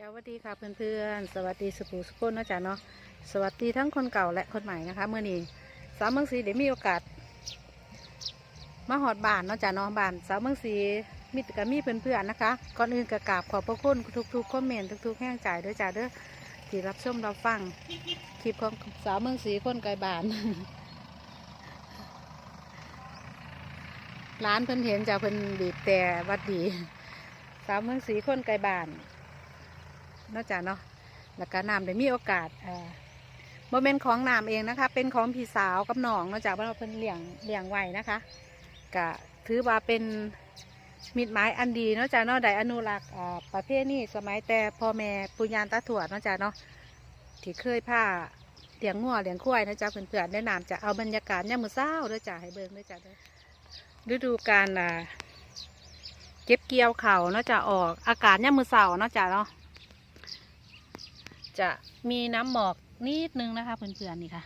จ้าสวัสดีค่ะเพื่อนๆ สวัสดีสุภูสุคนนะจ๊ะเนาะสวัสดีทั้งคนเก่าและคนใหม่นะคะเมื่อนี้สาวเมืองศรีเดี๋ยวมีโอกาส มาหอดบ้านเนาะจ๊ะเนาะบ้านสาวเมืองศรีมิตรกับมีเพื่อนๆนะคะ ก่อนอื่นกระกาบขอบพระคุณทุกๆคอมเมนต์ทุกๆแห้งใจด้วยจ้าเด้อที่รับชมรับฟังคลิปของสาวเมืองศรีคนไกลบ้านร้านเพิ่นเห็นจ้าเพิ่นบีบแต่วัดดี สาวเมืองศรีคนไกลบ้าน เนอกจากเนาะแล้วก็น้ำได้มีโอกาสเอ่อโมเมนต์ของน้ำเองนะคะ เป็นของพี่สาวกับน้องเนอกจากว่าเราเพิ่นเลี้ยงเลี้ยงไว้นะคะก็ถือว่าเป็นมิตรหมายอันดีเนอกจากเนาะได้อนุรักษ์อ่าประเภทนี้สมัยแต่พ่อแม่ปุญญาตาถวดเนอกจากเนาะที่เคยผ้าเลี้ยงงัวเลี้ยงควายนะจ๊ะเพื่อนๆได้น้ำจะเอาบรรยากาศเนี่ยมือเศร้าด้อจ้ะให้เบิ่งด้อจ้ะด้อฤดูกาลอ่าเก็บเกี่ยวเข่าเนาะจะออกอากาศเนี่ยมมือเศร้าเนาะจ้ะเนาะ จะมีน้ำหมอกนิดนึงนะคะเพื่อนๆนี่ค่ะ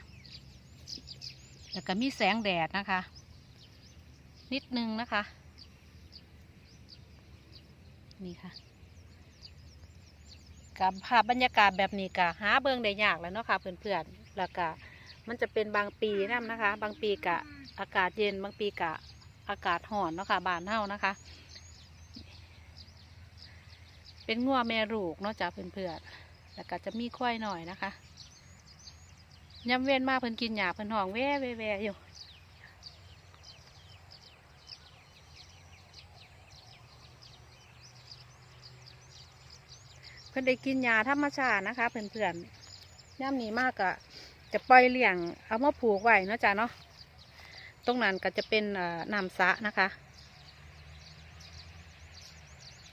แล้วก็มีแสงแดดนะคะ นิดนึงนะคะ นี่ค่ะกับภาพบรรยากาศแบบนี้กะหาเบิ่งได้ยากแล้วเนาะค่ะเพื่อนๆแล้วก็มันจะเป็นบางปีนํนะคะ บางปีกะอากาศเย็นบางปีกะอากาศห่อนเนาะค่ะบานเฮานะคะ เป็นงัวแม่ลูกเนาะจ้ะเพื่อนๆ แล้วก็จะมีควายหน่อยนะคะย้ำเว้นมากเพิ่นกินหญ้าเพิ่นห้องแว่แว่แว่อยู่เพิ่นได้กินยาธรรมชาตินะคะเพื่อนๆย่ำนี้มากก็จะปล่อยเลี้ยงเอามาผูกไว้นาะจ้ะเนาะตรงนั้นก็จะเป็นน้ำสะนะคะ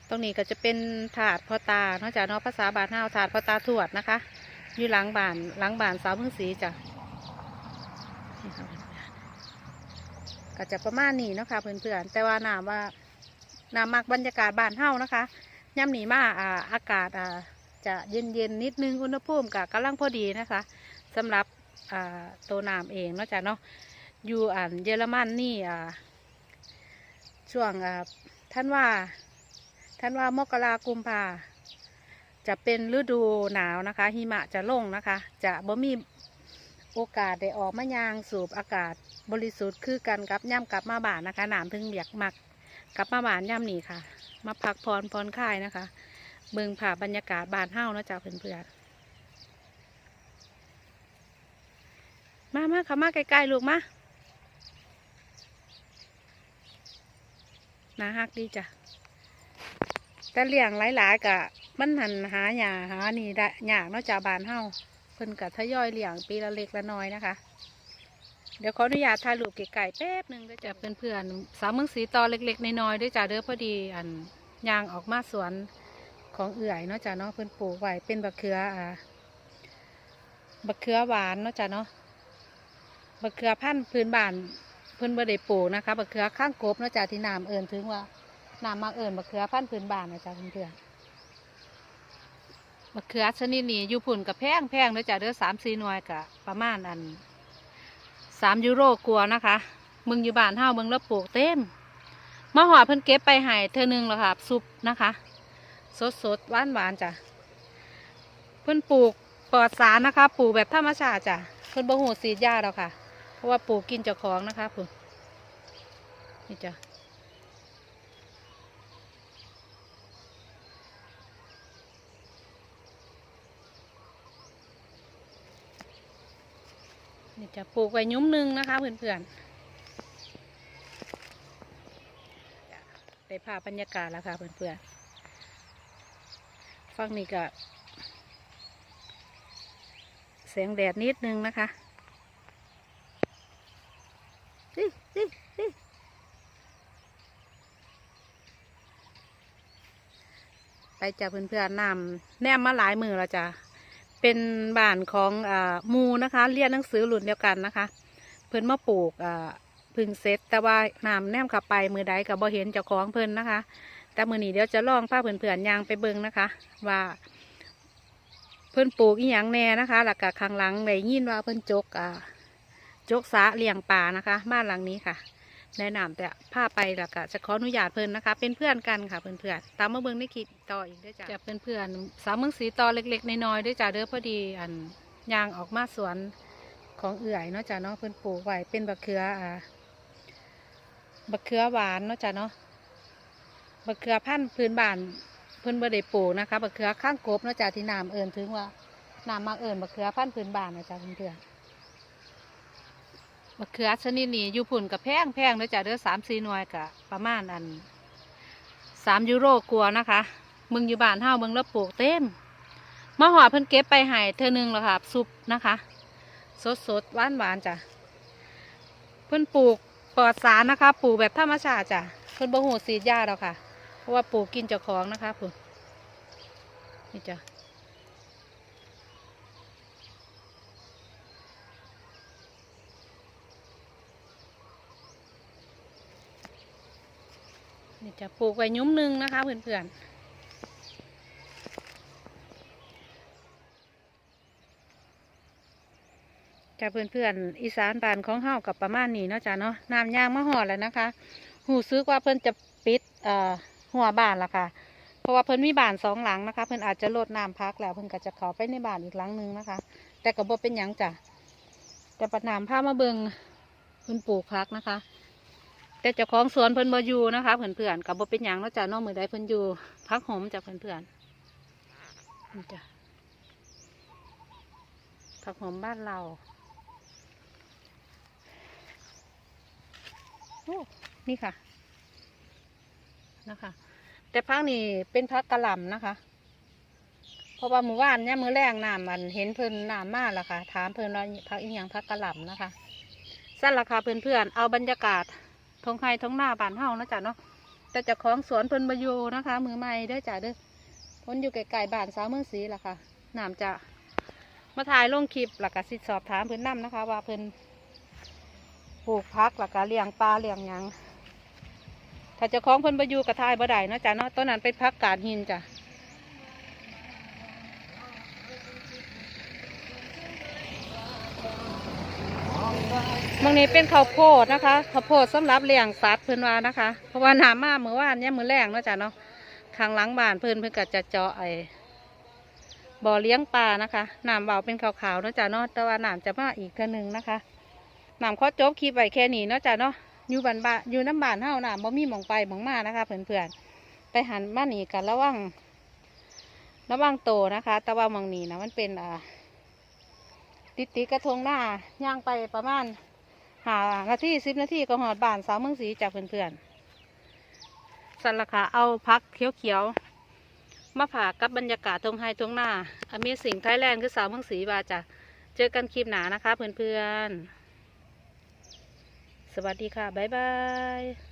ตรงนี้ก็จะเป็นถาดพ่อตาเนาะจ้ะเนาะภาษาบาทเฮาถาดพ่อตาทวดนะคะ อยู่หลังบ้านหลังบ้านสาวเมือสีจ้ะก็จะประมาณนี้นะค่ะเพื่อนๆแต่ว่าน้ำว่าน้ำมักบรรยากาศบ้านเฮานะคะย่ำหนีมาอ่าอากาศอ่าจะเย็นเย็นๆนิดนึงอุณหภูมิกับกำลังพอดีนะคะสำหรับอ่าตัวน้ำเองเนาะจ้ะเนาะอยู่อ่านเยอรมันนี่อ่าช่วงอ่าท่านว่า ท่านว่ามกรากุมภาจะเป็นฤดูหนาวนะคะ หิมะจะลงนะคะ จะบ่มีโอกาสได้ออกมายางสูบอากาศบริสุทธิ์คือกันกับย่ำกลับมาบ้านนะคะหน้ำถึงเบียกมักกลับมาบ้านย่ำนี่ค่ะ มาพักผ่อนผ่อนคลายนะคะเบิ่งผ่าบรรยากาศบานเฮ้านะจ้าเพื่อนๆมามาเข้ามาใกล้ๆลูกมานาฮักดีจ้ะ แต่เลี้ยงหลายๆกะมันหันหาหยาหานี่ได้ยากนาะจ้าบ้านเฮาเพิ่นกะทยอยเลี้ยงปีละเล็กละน้อยนะคะ เดี๋ยวขออนุญาตถ่ายรูปไก่แป๊บหนึ่งด้วยจ้ะเพื่อนๆสาวเมืองสีตอเล็ก ๆน้อยๆด้วยจ้ะเด้อพอดีอันยางออกมาสวนของเอื่อยเนาะจ้ะเนาะเพิ่นปลูกไว้เป็นบักเขืออ่าบักเขือหวานเนาะจ้ะเนาะบักเขือพันธุ์พื้นบ้านเพิ่นบ่ได้ปลูกนะคะบักเขือข้างกบเนาะจ้ะที่น้ำเอิญถึงว่า น้ำมักเอิญบักเขือพันธุ์พื้นบ้านนะจ้ะเพื่อนๆบักเขือชนิดนี้อยู่พุ่นกับแพงแพงนะจ้ะเด้อสามสี่หน่วยกะประมาณอันสามยูโรกลัวนะคะ มึงอยู่บ้านเฮามึงแล้วปลูกเต็มมาหอดเพิ่นเก็บไปให้เธอหนึ่งแล้วค่ะซุปนะคะ สดสดหวานหวานจ้ะเพิ่นปลูกปลอดสารนะคะ ปลูกแบบธรรมชาติจ้ะเพิ่นบ่หูสีดยาหรอกค่ะ เพราะว่าปลูกกินเจ้าของนะคะพุ่นนี่จ้ะ นี่จะปลูกไว้ยุ้มนึงนะคะเพื่อนๆได้ภาพบรรยากาศแล้วค่ะเพื่อนๆฟังนี่ก็แสงแดดนิดนึงนะคะไปจ้ะเพื่อนๆนำแนมมาหลายมือแล้วจ้ะ เป็นบ้านของอ่ามูนะคะเรียนหนังสือหลุนเดียวกันนะคะ เพิ่นมาปลูกอ่าพึ่งเซตแต่ว่าน้ำแนมขับไปมือใดกับบ่เห็นเจ้าของเพิ่นนะคะ แต่มือนี้เดี๋ยวจะลองพาเพื่อนๆยางไปเบิ่งนะคะ ว่า เพิ่นปลูกอีหยังแน่นะคะ หลักกะข้างหลังได้ยินว่าเพิ่นจกอ่าจกสาเลี้ยงปลานะคะ บ้านหลังนี้ค่ะ แนะนำแต่พาไปแล้วก็จะขออนุญาตเพิ่นนะคะ เป็นเพื่อนกันค่ะเพื่อนๆตามมาเบิ่งในคลิปต่ออีกด้วยจ้ะจะเป็นเพื่อนสาวเมืองสีต่อเล็กๆน้อยๆด้วยจ้ะเด้อพอดีอันยางออกมาสวนของเอื่อยเนาะจ้ะเนาะเพิ่นปลูกไว้เป็นบักเขืออ่าบักเขือหวานเนาะจ้ะเนาะบักเขือพันธุ์พื้นบ้านเพิ่นบ่ได้ปลูกนะคะบักเขือข้างกบเนาะจ้ะที่น้ำเอิญถึงว่าน้ำมักเอิญบักเขือพันธุ์พื้นบ้านนะจ้ะเพื่อนๆ มะเขือชนิดนี้อยู่พุ่นกับแพงแพงเด้อจ้ะเด้อสามสี่หน่วยกะประมาณอันสามยูโรกลัวนะคะ มึงอยู่บ้านเฮามึงแล้วปลูกเต็มมะหอเพิ่นเก็บไปใหายเธอหนึ่งแล้วค่ะซุปนะคะ สดสดหวานหวานจ้ะเพิ่นปลูกปลอดสารนะคะ ปลูกแบบธรรมชาติจ้ะเพิ่นบ่หูสีดยาแล้วค่ะ เพราะว่าปลูกกินเจ้าของนะคะพุ่นนี่จ้ะ นี่จะปลูกไว้ยุ้มหนึงนะคะเพื่อนๆจะเพื่อนๆอีสานบ้านของเฮากับประมาณนี้เนาะจ้ะเนาะน้ำยางมาหอดแล้วนะคะ หูซึกว่าเพิ่อนจะปิดเอ่อหัวบ้านละค่ะ เพราะว่าเพิ่อนมีบ้านสองหลังนะคะ เพิ่อนอาจจะลดน้ำพักแล้วเพิ่อนก็จะข้าไปในบ้านอีกหลังหนึงนะคะ แต่ก็บ่เป็นหยังจ้ะแต่ปัญหามพามาเบิงเพิ่อนปลูกพักนะคะ แต่เจ้าของสวนเพิ่นบ่อยู่นะคะเพื่อนๆกับบ่เป็นหยังนาะจ้ะเนอกมือใดเพิ่นอยู่พักหอมจากเพื่อนๆนี่จ้ะผักหอมบ้านเราโอ้นี่ค่ะนะคะ แต่พักนี่เป็นพักกระหล่ำนะคะเพราะว่าหมู่บ้านเนี่ยมือแรงน้ำมันเห็นเพิ่นน้ำมากแล้วค่ะ ถามเพิ่นว่าพักอีหยังพักกระหล่ำนะคะสั้นราคาเพื่อนๆเอาบรรยากาศ ทงไห้ทงหน้าบ้านเฮานะจ๊ะเนาะแต่จ้าของสวนเพิ่นบอยู่นะคะ มือใหม่เด้อจ้ะเด้อเพ้นอยู่ไกลๆบ้านสาวเมืองศรีล่ะค่ะน้ำจะมาถ่ายลงคลิปหลักกสิสอบถามเพิ่นนํนะคะ ว่าเพิ่นปลูกพักหลักกเลี้ยงปลาเลี้ยงหยังถ้าเจ้าของเพิ่นบอยู่กระทายบ่ได้นะจ๊ะเนาะต้นนั้นเป็นพักกาดหินจ้ะ บางนี้เป็นข้าวโพดนะคะข้าวโพดสำหรับเลี้ยงสัตว์เพิ่อนว่านะคะ เพราะว่าน้ำมาเมื่อวานเนี่ยมือแรงเนาะจ้ะเนาะข้างหลังบ้านเพิ่อนเพิ่อนก็จะเจาะไอ้บ่อเลี้ยงปลานะคะน้ำเบาเป็นขาวๆเนาะจ้ะเนาะแต่ว่าน้ำจะมาอีกเทื่อหนึงนะคะน้ำข้อจบคลิปไว้แค่นี้เนาะจ้ะเนาะอยู่บ้านบ้านอยู่น้ำบ้านเฮาน้ำบ่มีหมองไปหมองมานะคะเพื่อนๆไปหันมาหนีกันระวังระวังโตนะคะ แต่ว่ามองนี้นะมันเป็นอ่าติดติกระทงหน้าย่างไปประมาณ หานาทีสิบนาทีก็หอดบานสาวเมืองสีจากเพื่อนๆสันราคาเอาพักเขียวๆมาผ่ากับบรรยากาศทงไฮทงหน้าอเมสิ่งไทยแลนด์คือสาวเมืองสีบาจะเจอกันคลิปหนานะคะเพื่อนๆสวัสดีค่ะ บ๊ายบาย